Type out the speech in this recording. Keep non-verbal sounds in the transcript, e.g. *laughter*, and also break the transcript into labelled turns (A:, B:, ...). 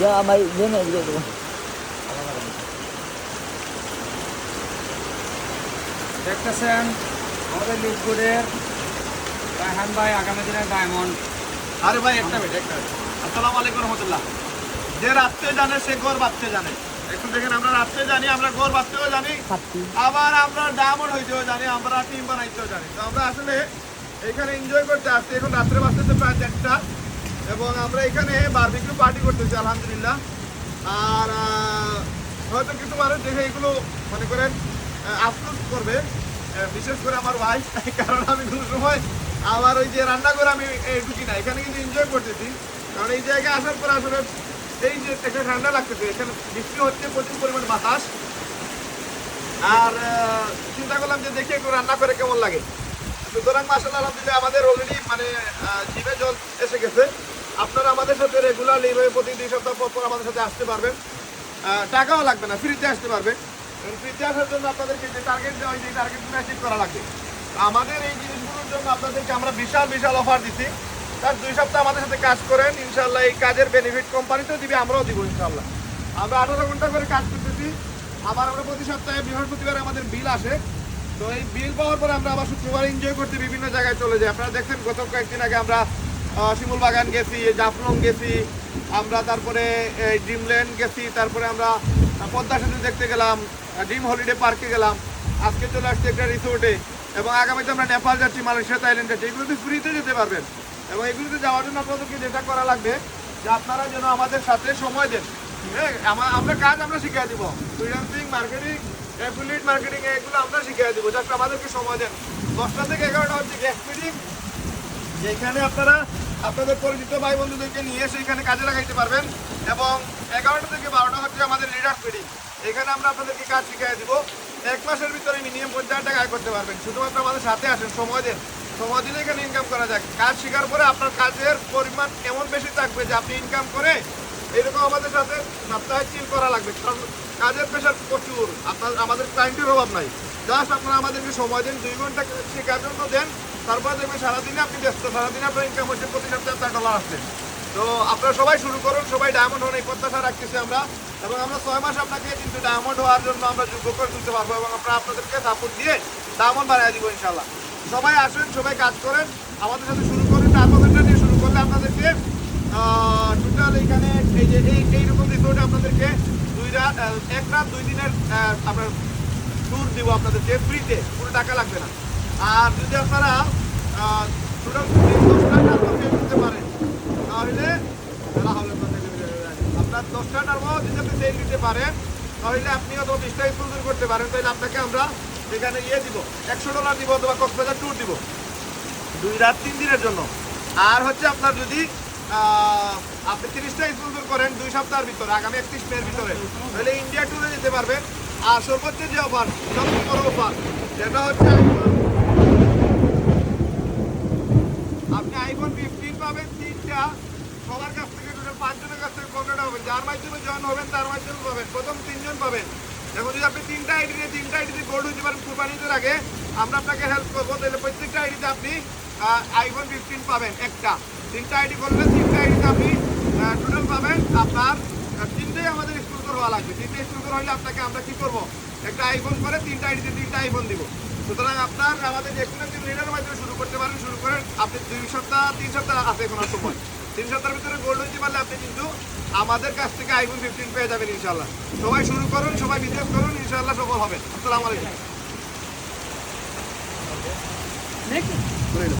A: যা ভাই জেনে দিয়ে দেবো
B: দেখতেছেন আমাদের লিপগুডের রায়হান ভাই আগামী দিনের ডায়মন্ড।
C: আরে ভাই একটা মিনিট একটা মিনিট। আসসালামু আলাইকুম রহমতুল্লাহ। যে রাত্রে জানে সে ঘর বাঁধতে জানে। একটু দেখেন আমরা রাত্রে জানি আমরা ঘর বাঁধতেও জানি। আবার আমরা ডায়মন্ড হইতেও জানি আমরা টিম বানাইতেও জানি। তো আমরা আসলে এখানে এনজয় করতে আসছি। এখন রাত্রে বাঁচতেছে প্রায় চারটা। এবং আমরা এখানে বারবিকিউ পার্টি করতেছি, আলহামদুলিল্লাহ। আর হয়তো কিছু মানুষ দেখে এগুলো, মনে করেন আফসোস করবে। বিশেষ করে আমার ভাই *laughs* কারণ আমি কোনো সময় আমার ওই যে রান্না করে আমি ঢুকি না। এখানে কিন্তু এনজয় করতেছি। কারণ এই জায়গায় আসার পর আসলে এই যে একটা ঠান্ডা লাগতেছে, এখানে বৃষ্টি হচ্ছে, প্রচুর পরিমাণ বাতাস। আর চিন্তা করলাম যে দেখি একটু রান্না করে কেমন লাগে। সুতরাং মাসাল আলহামদুলিল্লাহ, আমাদের অলরেডি মানে জিভে জল এসে গেছে। আপনারা আমাদের সাথে রেগুলারলি এইভাবে প্রতি দুই সপ্তাহ পর পর আমাদের সাথে আসতে পারবেন। টাকাও লাগবে না ফ্রিতে আসতে পারবেন। ফ্রিতে আসার জন্য আপনাদেরকে যে টার্গেট দেওয়া হয়, সেই টার্গেটগুলো অ্যাচিভ করা লাগবে। আমাদের এই জিনিসগুলোর জন্য আপনাদেরকে আমরা বিশাল বিশাল অফার দিচ্ছি তার দুই সপ্তাহ আমাদের সাথে কাজ করেন ইনশাল্লাহ এই কাজের বেনিফিট কোম্পানিতেও দিবে, আমরাও দিব ইনশাল্লাহ আমরা আঠারো ঘণ্টা করে কাজ করতেছি। আবার আমরা প্রতি সপ্তাহে বৃহস্পতিবার আমাদের বিল আসে। তো এই বিল পাওয়ার পরে আমরা আবার শুক্রবার এনজয় করতে বিভিন্ন জায়গায় চলে যাই। আপনারা দেখছেন, গত কয়েকদিন আগে আমরা শিমুল বাগান গেছি, জাফলং গেছি, আমরা তারপরে ড্রিমল্যান্ড গেছি, তারপরে আমরা পদ্মা সেতু দেখতে গেলাম ড্রিম হলিডে পার্কে গেলাম, আজকে চলে আসছি একটা রিসোর্টে, এবং আগামীতে আমরা নেপাল যাচ্ছি, মালয়েশিয়া, থাইল্যান্ড যাচ্ছি এগুলোতে ফ্রিতে যেতে পারবেন। এবং এগুলোতে যাওয়ার জন্য আপনাদেরকে যেটা করা লাগবে, যে আপনারা যেন আমাদের সাথে সময় দেন। হ্যাঁ আমরা কাজ আমরা শিখিয়ে দিব ফ্রিল্যান্সিং মার্কেটিং অ্যাফিলিয়েট মার্কেটিং এগুলো আমরা শিখিয়ে দিব যাতে আমাদেরকে সময় দেন। দশটা থেকে এগারোটা হচ্ছে গ্যাস মিটিং যেখানে আপনারা আপনাদের পরিচিত ভাই বন্ধুদেরকে নিয়ে সেইখানে কাজে লাগাইতে পারবেন এবং এগারোটা থেকে বারোটা হচ্ছে আমাদের লিডার মিটিং এখানে আমরা আপনাদেরকে কাজ শিখিয়ে দিব। এক মাসের ভিতরে মিনিমাম পঞ্চাশ হাজার টাকা আয় করতে পারবেন। শুধুমাত্র আমাদের সাথে আসেন, সময় দেন। সময় দিলে এখানে ইনকাম করা যায়। কাজ শেখার পরে আপনার কাজের পরিমাণ এমন বেশি থাকবে যে আপনি ইনকাম করে এরকম আমাদের সাথে সপ্তাহে চিল করা লাগবে। কারণ কাজের প্রেশার প্রচুর। আপনার, আমাদের ক্লায়েন্টের অভাব নাই। জাস্ট আপনারা আমাদেরকে সময় দেন, দুই ঘণ্টা শেখার জন্য দেন। তারপরে দেখবেন সারাদিনে আপনি ব্যস্ত, সারাদিনে আপনার ইনকাম হচ্ছে প্রতি সপ্তাহে চার ডলার আসছে তো আপনারা সবাই শুরু করুন, সবাই ডায়মন্ড হন, এই প্রত্যাশা রাখতেছি আমরা। এবং আমরা ছয় মাস আপনাকে কিন্তু ডায়মন্ড হওয়ার জন্য আমরা যোগ্য করে তুলতে পারব এবং আমরা আপনাদেরকে সাপোর্ট দিয়ে ডায়মন্ড বানিয়ে দিব ইনশাল্লাহ সবাই আসেন, সবাই কাজ করেন, আমাদের সাথে শুরু করেন টার্মোমিটার দিয়ে শুরু করলে আপনাদেরকে টোটাল এখানে এই যে, এই এইরকম রিসোর্টে আপনাদেরকে দুই রাত এক রাত, দুই দিনের আপনার ট্যুর দিব আপনাদেরকে ফ্রিতে কোনো টাকা লাগবে না। আর যদি আপনারা দশটা টার্মো পে করতে পারেন, তাহলে আপনার দশটা টার্মো যদি আপনি সেল দিতে পারেন, তাহলে আপনি অথবা বিশটা স্পন্সর করতে পারেন, তাহলে আপনাকে আমরা এখানে ইয়ে দিব, একশো ডলার দিব অথবা কক্সবাজার ট্যুর দিব। দুই রাত, তিন দিনের জন্য। আর হচ্ছে আপনার যদি আপনি তিরিশটা স্পন্সর করেন দুই সপ্তাহের ভিতরে, আগামী একত্রিশ মের ভিতরে, তাহলে ইন্ডিয়া ট্যুরে যেতে পারবেন। আর সর্বোচ্চ যে অফার সবচেয়ে বড় অফার যেটা হচ্ছে আপনি আইফোন ফিফটিন পাবেন তিনটা সবার কাছ থেকে টোটাল পাঁচজনের কাছ থেকে পনেরোটা পাবেন যার মাধ্যমে জয়েন হবেন, তার মাধ্যমে পাবেন। প্রথম তিনজন পাবেন। এখন যদি আপনি তিনটা আইডি নিয়ে তিনটা আইডিতে গোল্ড হতে পারেন কুরবানিদের আগে আমরা আপনাকে হেল্প করব। তাহলে প্রত্যেকটা আইডিতে আপনি আইফোন ফিফটিন পাবেন একটা। তিনটা আইডি করলে তিনটা আইডিতে আপনি টোটাল পাবেন আপনার তিনটেই আমাদের স্পন্সর হওয়া লাগবে। তিনটে স্পন্সর হলে আপনাকে আমরা কি করব? একটা আইফোন করে তিনটা আইডিতে তিনটা আইফোন দিব। সুতরাং আপনার আমাদের যে কোনো লিডারের মাধ্যমে শুরু করতে পারেন, শুরু করেন। আপনি দুই সপ্তাহ, তিন সপ্তাহ আছে এখন সময়। তিন সপ্তাহের ভিতরে গোল্ড হইতে পারলে আপনি কিন্তু আমাদের কাছ থেকে আইফোন ফিফটিন পেয়ে যাবেন ইনশাল্লাহ সবাই শুরু করুন, সবাই বিশ্বাস করুন ইনশাল্লাহ সফল হবেন। আসসালামু আলাইকুম।